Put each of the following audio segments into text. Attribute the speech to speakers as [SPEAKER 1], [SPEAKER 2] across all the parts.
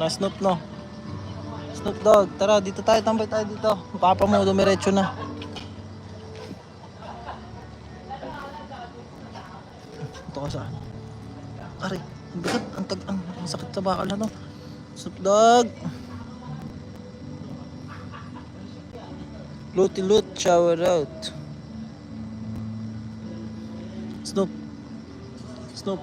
[SPEAKER 1] Na Snoop, no? Snoop Dogg, tara, dito tayo, tambay tayo dito. Papa mo, dumiretso na. Ito ka saan? Aray, ang bigat, ang, tag, ang, ang sakit sa bakal na to. Snoop Dogg! Looty loot, shower out. Snoop. Snoop.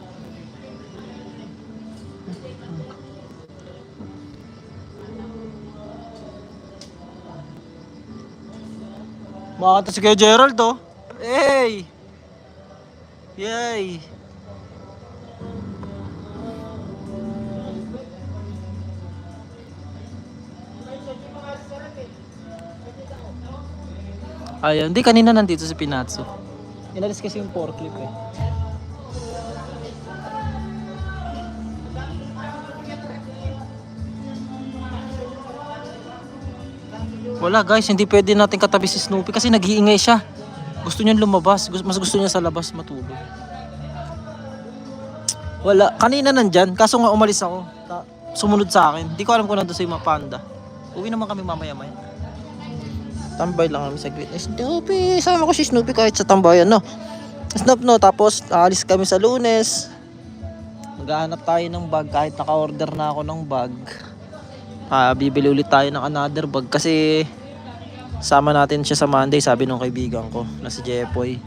[SPEAKER 1] Makakanta si Kuya Gerald oh. Hey! Yay! Ayun, di kanina nandito si Pinatso. Inalis kasi yung forklift eh. Wala guys, hindi pwede natin katabi si Snoopy kasi nag-iingay siya. Gusto niya lumabas, mas gusto niya sa labas matulog. Wala, kanina nandyan, kaso nga umalis ako. Sumunod sa akin. Hindi ko alam kung nandun sa yung mga panda. Uwi naman kami mamaya-maya. Tambay lang kami sa grid. Snoopy, sama ko si Snoopy kahit sa tambayan, no? Snoop, no? Tapos, aalis kami sa lunes. Maghahanap tayo ng bag kahit naka-order na ako ng bag. Ah, bibili ulit tayo ng another bag kasi sama natin siya sa Monday, sabi nung kaibigan ko na si Jepoy.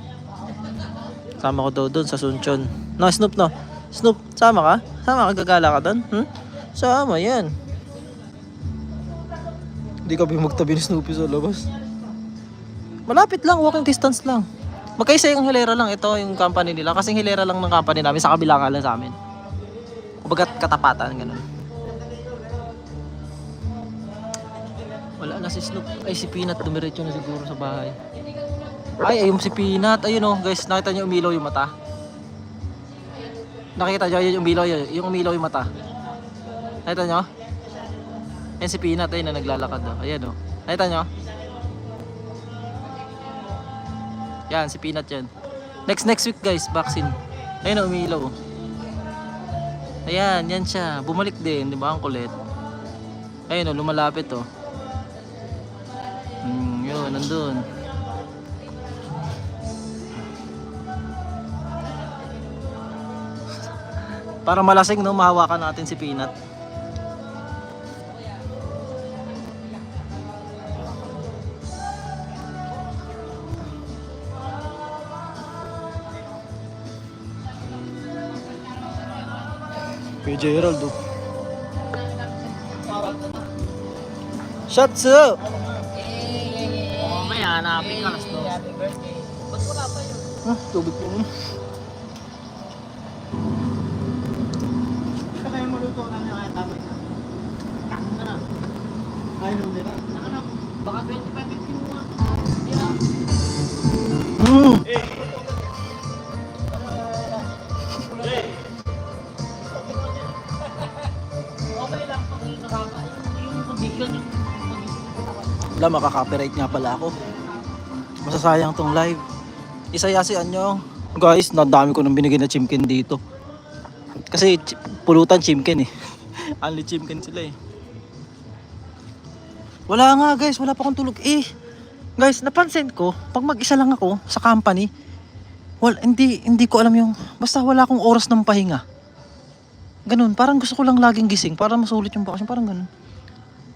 [SPEAKER 1] Sama ko daw doon sa Sunchon. No, Snoop, no? Snoop, sama ka? Sama ka? Gagala ka doon? Hmm? Sama, yan. Hindi kami magtabi ni Snoopy sa labas. Malapit lang, walking distance lang. Magkaisa yung hilera lang. Ito yung company nila. Kasing hilera lang ng company namin. Sa kabila lang sa amin. Kumbaga katapatan, ganun. Wala na si Snoop. Ay, si Peanut. Dumiretso na siguro sa bahay. Ay, ayun si Peanut. Ayun oh, guys. Nakita niyo umilaw yung mata. Nakita niyo yung umilaw yun. Yung umilaw yung mata. Nakita niyo? Yan si Peanut. Ayun na naglalakad oh. Ayan oh. Nakita niyo? Yan, si Peanut yan. Next next week guys, vaccine. Ayun oh, umilaw. oh. Ayan, yan siya. Bumalik din, di ba? Ang kulit. Ayun oh, lumalapit oh. Hmm, yun, nandun. Para malasing no, mahawakan natin si Peanut. Kay Gerald oh. Shots up! Mamaya, hanapin ka alas dos. Ah, tubig po.
[SPEAKER 2] Kaya maluto na niya kaya tama na. Tama na. Ay, nung nila. Baka 25 minutes mo nga.
[SPEAKER 1] Mm.
[SPEAKER 2] Lang nakaka... Yung condition yung...
[SPEAKER 1] Wala, makaka-copyright nga pala ako. Masasayang tong live. Isayasian nyo. Guys, nadami ko nang binigay na chimkin dito. Kasi pulutan chimkin eh. Only chimkin sila eh. Wala nga guys, wala pa akong tulog eh. Guys, napansin ko, pag mag-isa lang ako sa company, wal, hindi, hindi ko alam yung, basta wala akong oras ng pahinga. Ganun, parang gusto ko lang laging gising para masulit yung bakasyon, parang ganun.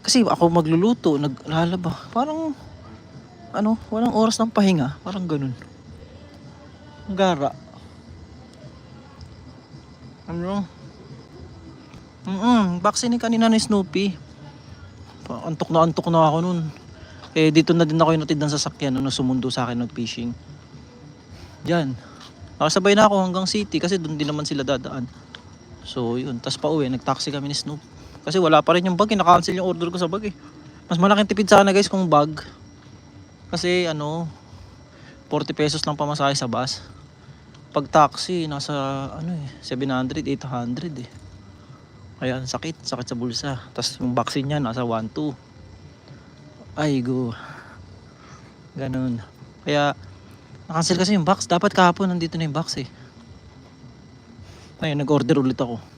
[SPEAKER 1] Kasi ako magluluto, naglalaba. Parang, ano, walang oras ng pahinga. Parang ganun. Ang Gara. Ano? Mm vaccine kanina ni Snoopy. Antok na antok na ako nun. Eh, dito na din ako inutid ng sasakyan nung sumundo sa akin nag-fishing. Diyan. Nakasabay na ako hanggang city kasi doon din naman sila dadaan. So, yun. Tapos pa uwi, nag-taxi kami ni Snoop. Kasi wala pa rin yung bag, eh. naka-cancel yung order ko sa bag eh. Mas malaking tipid sana guys kung bag. Kasi ano, 40 pesos lang pamasahe sa bus. Pag taxi, nasa ano eh, 700, 800 eh. Kaya sakit, sakit sa bulsa. Tapos yung vaccine niya nasa 1, 2. Ay go. Ganun. Kaya, nakancel kasi yung box. Dapat kahapon nandito na yung box eh. Ayun, nag-order ulit ako.